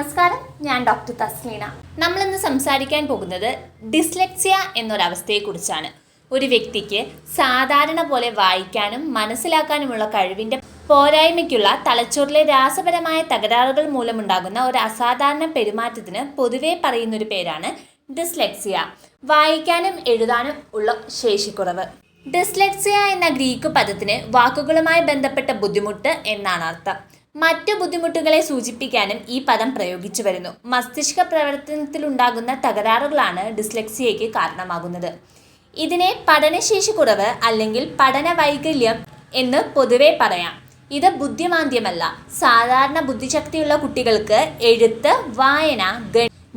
നമസ്കാരം. ഞാൻ ഡോക്ടർ തസ്ലീന. നമ്മളിന്ന് സംസാരിക്കാൻ പോകുന്നത് ഡിസ്ലെക്സിയ എന്നൊരവസ്ഥയെക്കുറിച്ചാണ്. ഒരു വ്യക്തിക്ക് സാധാരണ പോലെ വായിക്കാനും മനസ്സിലാക്കാനുമുള്ള കഴിവിന്റെ പോരായ്മയ്ക്കുള്ള തലച്ചോറിലെ രാസപരമായ തകരാറുകൾ മൂലമുണ്ടാകുന്ന ഒരു അസാധാരണ പെരുമാറ്റത്തിന് പൊതുവേ പറയുന്നൊരു പേരാണ് ഡിസ്ലെക്സിയ. വായിക്കാനും എഴുതാനും ഉള്ള ശേഷിക്കുറവ്. ഡിസ്ലെക്സിയ എന്ന ഗ്രീക്ക് പദത്തിന് വാക്കുകളുമായി ബന്ധപ്പെട്ട ബുദ്ധിമുട്ട് എന്നാണ് അർത്ഥം. മറ്റു ബുദ്ധിമുട്ടുകളെ സൂചിപ്പിക്കാനും ഈ പദം പ്രയോഗിച്ചു വരുന്നു. മസ്തിഷ്ക പ്രവർത്തനത്തിലുണ്ടാകുന്ന തകരാറുകളാണ് ഡിസ്ലെക്സിയയ്ക്ക് കാരണമാകുന്നത്. ഇതിനെ പഠനശേഷി കുറവ് അല്ലെങ്കിൽ പഠന വൈകല്യം എന്ന് പൊതുവെ പറയാം. ഇത് ബുദ്ധിമാന്ദ്യമല്ല. സാധാരണ ബുദ്ധിശക്തിയുള്ള കുട്ടികൾക്ക് എഴുത്ത് വായന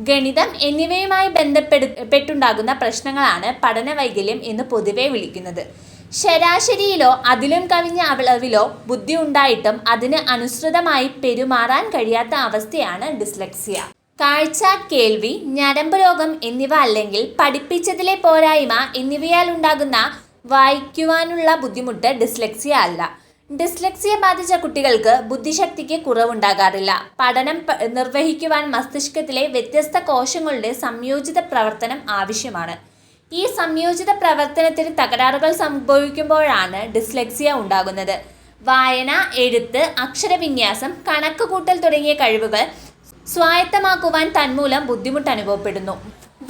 ഗണിതം എന്നിവയുമായി ബന്ധപ്പെടുണ്ടാകുന്ന പ്രശ്നങ്ങളാണ് പഠന വൈകല്യം എന്ന് പൊതുവെ വിളിക്കുന്നത്. ശരാശരിയിലോ അതിലും കവിഞ്ഞ അളവിലോ ബുദ്ധി ഉണ്ടായിട്ടും അതിന് അനുസൃതമായി പെരുമാറാൻ കഴിയാത്ത അവസ്ഥയാണ് ഡിസ്ലെക്സിയ. കാഴ്ച കേൾവി ഞരമ്പ് രോഗം എന്നിവ അല്ലെങ്കിൽ പഠിപ്പിച്ചതിലെ പോരായ്മ എന്നിവയാൽ ഉണ്ടാകുന്ന വായിക്കുവാനുള്ള ബുദ്ധിമുട്ട് ഡിസ്ലെക്സിയ അല്ല. ഡിസ്ലെക്സിയ ബാധിച്ച കുട്ടികൾക്ക് ബുദ്ധിശക്തിക്ക് കുറവുണ്ടാകാറില്ല. പഠനം നിർവഹിക്കുവാൻ മസ്തിഷ്കത്തിലെ വ്യത്യസ്ത കോശങ്ങളുടെ സംയോജിത പ്രവർത്തനം ആവശ്യമാണ്. ഈ സംയോജിത പ്രവർത്തനത്തിന് തകരാറുകൾ സംഭവിക്കുമ്പോഴാണ് ഡിസ്ലെക്സിയ ഉണ്ടാകുന്നത്. വായന എഴുത്ത് അക്ഷരവിന്യാസം കണക്കുകൂട്ടൽ തുടങ്ങിയ കഴിവുകൾ സ്വായത്തമാക്കുവാൻ തന്മൂലം ബുദ്ധിമുട്ട് അനുഭവപ്പെടുന്നു.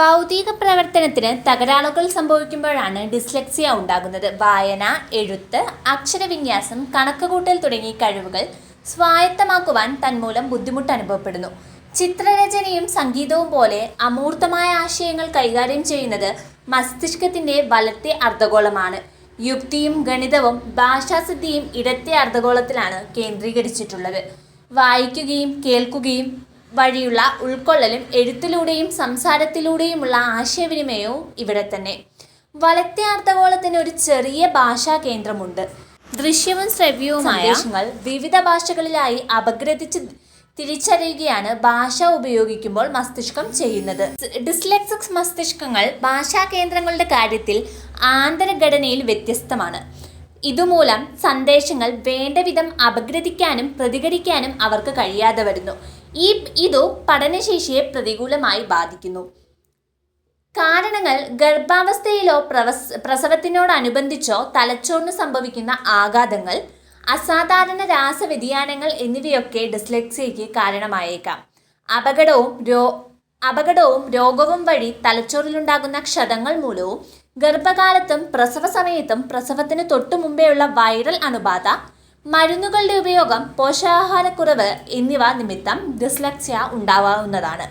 ഭൗതിക പ്രവർത്തനത്തിന് തകരാറുകൾ സംഭവിക്കുമ്പോഴാണ് ഡിസ്ലെക്സിയ ഉണ്ടാകുന്നത്. വായന എഴുത്ത് അക്ഷരവിന്യാസം കണക്കുകൂട്ടൽ തുടങ്ങിയ കഴിവുകൾ സ്വായത്തമാക്കുവാൻ തന്മൂലം ബുദ്ധിമുട്ട് അനുഭവപ്പെടുന്നു. ചിത്രരചനയും സംഗീതവും പോലെ അമൂർത്തമായ ആശയങ്ങൾ കൈകാര്യം ചെയ്യുന്നത് മസ്തിഷ്കത്തിന്റെ വലത്തെ അർദ്ധഗോളമാണ്. യുക്തിയും ഗണിതവും ഭാഷാസിദ്ധിയും ഇടത്തെ അർദ്ധഗോളത്തിലാണ് കേന്ദ്രീകരിച്ചിട്ടുള്ളത്. വായിക്കുകയും കേൾക്കുകയും വഴിയുള്ള ഉൾക്കൊള്ളലും എഴുത്തിലൂടെയും സംസാരത്തിലൂടെയുമുള്ള ആശയവിനിമയവും ഇവിടെ തന്നെ. വലത്തെ അർദ്ധഗോളത്തിന് ഒരു ചെറിയ ഭാഷാ കേന്ദ്രമുണ്ട്. ദൃശ്യവും ശ്രവ്യവുമായ വിവിധ ഭാഷകളിലായി അപഗ്രഥിച്ച് തിരിച്ചറിയുകയാണ് ഭാഷ ഉപയോഗിക്കുമ്പോൾ മസ്തിഷ്കം ചെയ്യുന്നത്. ഡിസ്ലെക്സിക്സ് മസ്തിഷ്കങ്ങൾ ഭാഷാ കേന്ദ്രങ്ങളുടെ കാര്യത്തിൽ ആന്തരഘടനയിൽ വ്യത്യസ്തമാണ്. ഇതുമൂലം സന്ദേശങ്ങൾ വേണ്ട വിധം അപഗ്രഥിക്കാനും പ്രതികരിക്കാനും അവർക്ക് കഴിയാതെ വരുന്നു. ഈ ഇതു പഠനശേഷിയെ പ്രതികൂലമായി ബാധിക്കുന്നു. കാരണങ്ങൾ ഗർഭാവസ്ഥയിലോ പ്രവസ് പ്രസവത്തിനോടനുബന്ധിച്ചോ തലച്ചോറിന് സംഭവിക്കുന്ന ആഘാതങ്ങൾ അസാധാരണ രാസവ്യതിയാനങ്ങൾ എന്നിവയൊക്കെ ഡിസ്ലെക്സിയയ്ക്ക് കാരണമായേക്കാം. അപകടവും രോ അപകടവും രോഗവും വഴി തലച്ചോറിലുണ്ടാകുന്ന ക്ഷതങ്ങൾ മൂലവും ഗർഭകാലത്തും പ്രസവ സമയത്തും പ്രസവത്തിന് തൊട്ടു മുമ്പേയുള്ള വൈറൽ അണുബാധ മരുന്നുകളുടെ ഉപയോഗം പോഷകാഹാരക്കുറവ് എന്നിവ നിമിത്തം ഡിസ്ലെക്സിയ ഉണ്ടാവാവുന്നതാണ്.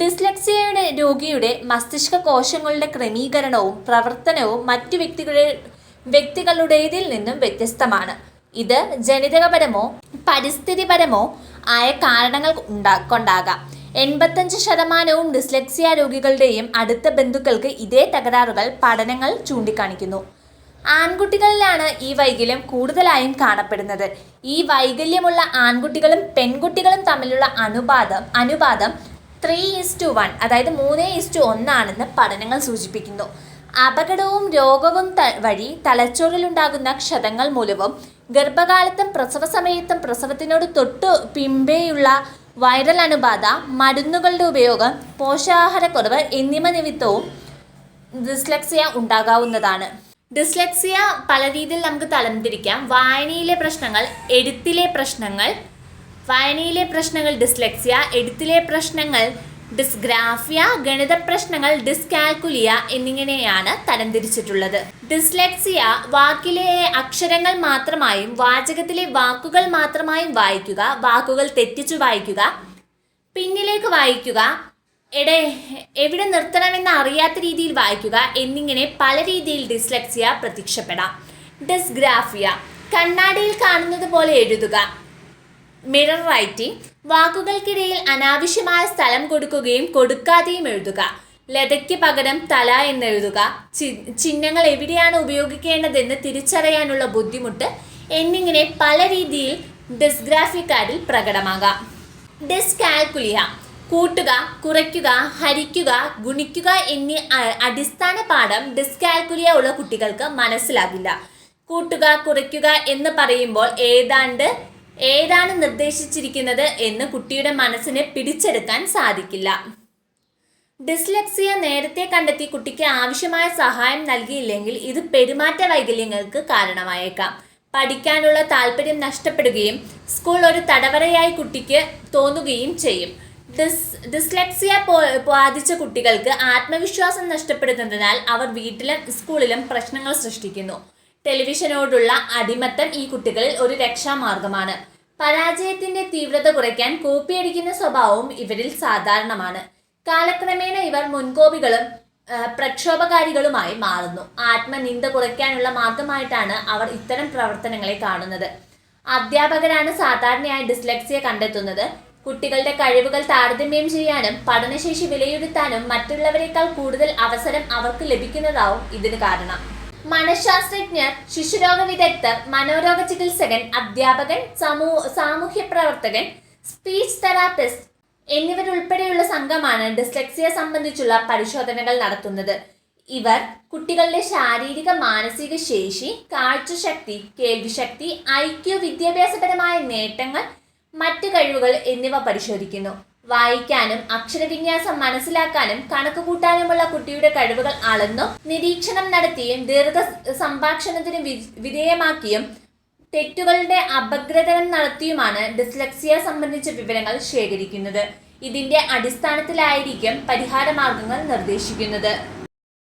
ഡിസ്ലെക്സിയയുടെ രോഗിയുടെ മസ്തിഷ്ക കോശങ്ങളുടെ ക്രമീകരണവും പ്രവർത്തനവും മറ്റു വ്യക്തികളുടെ വ്യക്തികളുടേതിൽ നിന്നും വ്യത്യസ്തമാണ്. ഇത് ജനിതകപരമോ പരിസ്ഥിതിപരമോ ആയ കാരണങ്ങൾ ഉണ്ടാ കൊണ്ടാകാം. എൺപത്തഞ്ച് ശതമാനവും ഡിസ്ലെക്സിയ രോഗികളുടെയും അടുത്ത ബന്ധുക്കൾക്ക് ഇതേ തകരാറുകൾ പഠനങ്ങൾ ചൂണ്ടിക്കാണിക്കുന്നു. ആൺകുട്ടികളിലാണ് ഈ വൈകല്യം കൂടുതലായും കാണപ്പെടുന്നത്. ഈ വൈകല്യമുള്ള ആൺകുട്ടികളും പെൺകുട്ടികളും തമ്മിലുള്ള അനുപാതം അനുപാതം ത്രീ ഇസ് ടു വൺ അതായത് മൂന്ന് ടു ഒന്നാണെന്ന് പഠനങ്ങൾ സൂചിപ്പിക്കുന്നു. അപകടവും രോഗവും വഴി തലച്ചോറിലുണ്ടാകുന്ന ക്ഷതങ്ങൾ മൂലവും ഗർഭകാലത്തും പ്രസവ സമയത്തും പ്രസവത്തിനോട് തൊട്ടു പിമ്പേയുള്ള വൈറൽ അണുബാധ മരുന്നുകളുടെ ഉപയോഗം പോഷകാഹാരക്കുറവ് എന്നിവ നിമിത്തവും ഡിസ്ലക്സിയ ഉണ്ടാകാവുന്നതാണ്. ഡിസ്ലക്സിയ പല രീതിയിൽ നമുക്ക് തലംതിരിക്കാം. വായനയിലെ പ്രശ്നങ്ങൾ എഴുത്തിലെ പ്രശ്നങ്ങൾ വായനയിലെ പ്രശ്നങ്ങൾ ഡിസ്ലക്സിയ എഴുത്തിലെ പ്രശ്നങ്ങൾ ഡിസ്ഗ്രാഫിയ ഗണിത പ്രശ്നങ്ങൾ ഡിസ്കാൽക്കുലിയ എന്നിങ്ങനെയാണ് തരംതിരിച്ചിട്ടുള്ളത്. ഡിസ്ലെക്സിയ വാക്കിലെ അക്ഷരങ്ങൾ മാത്രമായും വാചകത്തിലെ വാക്കുകൾ മാത്രമായും വായിക്കുക വാക്കുകൾ തെറ്റിച്ചു വായിക്കുക പിന്നിലേക്ക് വായിക്കുക എടെ എവിടെ നിർത്തണമെന്ന് അറിയാത്ത രീതിയിൽ വായിക്കുക എന്നിങ്ങനെ പല രീതിയിൽ ഡിസ്ലെക്സിയ പ്രത്യക്ഷപ്പെടാം. ഡിസ്ഗ്രാഫിയ കണ്ണാടിയിൽ കാണുന്നത് പോലെ എഴുതുക. മിറർ റൈറ്റിംഗ് വാക്കുകൾക്കിടയിൽ അനാവശ്യമായ സ്ഥലം കൊടുക്കുകയും കൊടുക്കാതെയും എഴുതുക. ലതയ്ക്ക് പകരം തല എന്നെഴുതുക. ചി- ചിഹ്നങ്ങൾ എവിടെയാണ് ഉപയോഗിക്കേണ്ടതെന്ന് തിരിച്ചറിയാനുള്ള ബുദ്ധിമുട്ട് എന്നിങ്ങനെ പല രീതിയിൽ ഡിസ്ഗ്രാഫിക്കാരിൽ പ്രകടമാകാം. ഡിസ്കാൽക്കുലിയ കൂട്ടുക കുറയ്ക്കുക ഹരിക്കുക ഗുണിക്കുക എന്നീ അടിസ്ഥാന പാഠം ഡിസ്കാൽക്കുലിയ ഉള്ള കുട്ടികൾക്ക് മനസ്സിലാകില്ല. കൂട്ടുക കുറയ്ക്കുക എന്ന് പറയുമ്പോൾ ഏതാണ്ട് ഏതാണ് നിർദ്ദേശിച്ചിരിക്കുന്നത് എന്ന് കുട്ടിയുടെ മനസ്സിനെ പിടിച്ചെടുക്കാൻ സാധിക്കില്ല. ഡിസ്ലെക്സിയ നേരത്തെ കണ്ടെത്തി കുട്ടിക്ക് ആവശ്യമായ സഹായം നൽകിയില്ലെങ്കിൽ ഇത് പെരുമാറ്റ വൈകല്യങ്ങൾക്ക് കാരണമായേക്കാം. പഠിക്കാനുള്ള താല്പര്യം നഷ്ടപ്പെടുകയും സ്കൂൾ ഒരു തടവറയായി കുട്ടിക്ക് തോന്നുകയും ചെയ്യും. ഡിസ് ഡിസ്ലെക്സിയ ബാധിച്ച കുട്ടികൾക്ക് ആത്മവിശ്വാസം നഷ്ടപ്പെടുന്നതിനാൽ അവർ വീട്ടിലും സ്കൂളിലും പ്രശ്നങ്ങൾ സൃഷ്ടിക്കുന്നു. ടെലിവിഷനോടുള്ള അടിമത്തം ഈ കുട്ടികളിൽ ഒരു രക്ഷാമാർഗമാണ്. പരാജയത്തിന്റെ തീവ്രത കുറയ്ക്കാൻ കോപ്പിയടിക്കുന്ന സ്വഭാവവും ഇവരിൽ സാധാരണമാണ്. കാലക്രമേണ ഇവർ മുൻകോപികളും പ്രക്ഷോഭകാരികളുമായി മാറുന്നു. ആത്മനിന്ദ കുറയ്ക്കാനുള്ള മാർഗമായിട്ടാണ് അവർ ഇത്തരം പ്രവർത്തനങ്ങളെ കാണുന്നത്. അധ്യാപകരാണ് സാധാരണയായി ഡിസ്ലെക്സിയ കണ്ടെത്തുന്നത്. കുട്ടികളുടെ കഴിവുകൾ താരതമ്യം ചെയ്യാനും പഠനശേഷി വിലയിരുത്താനും മറ്റുള്ളവരെക്കാൾ കൂടുതൽ അവസരം അവർക്ക് ലഭിക്കുന്നതാവും ഇതിന് കാരണം. മനഃശാസ്ത്രജ്ഞർ ശിശുരോഗ വിദഗ്ധർ മനോരോഗ ചികിത്സകൻ അധ്യാപകൻ സമൂ സാമൂഹ്യ പ്രവർത്തകൻ സ്പീച്ച് തെറാപ്പിസ്റ്റ് എന്നിവരുൾപ്പെടെയുള്ള സംഘമാണ് ഡിസ്ലെക്സിയ സംബന്ധിച്ചുള്ള പരിശോധനകൾ നടത്തുന്നത്. ഇവർ കുട്ടികളുടെ ശാരീരിക മാനസിക ശേഷി കാഴ്ചശക്തി കേൾവിശക്തി ഐക്യു വിദ്യാഭ്യാസപരമായ നേട്ടങ്ങൾ മറ്റ് കഴിവുകൾ എന്നിവ പരിശോധിക്കുന്നു. വായിക്കാനും അക്ഷരവിന്യാസം മനസ്സിലാക്കാനും കണക്ക് കൂട്ടാനുമുള്ള കുട്ടിയുടെ കഴിവുകൾ അളന്നും നിരീക്ഷണം നടത്തിയും ദീർഘ സംഭാഷണത്തിന് വിധേയമാക്കിയും തെറ്റുകളുടെ അപഗ്രഥനം നടത്തിയുമാണ് ഡിസ്ലക്സിയ സംബന്ധിച്ച വിവരങ്ങൾ ശേഖരിക്കുന്നത്. ഇതിന്റെ അടിസ്ഥാനത്തിലായിരിക്കും പരിഹാര മാർഗങ്ങൾ നിർദ്ദേശിക്കുന്നത്.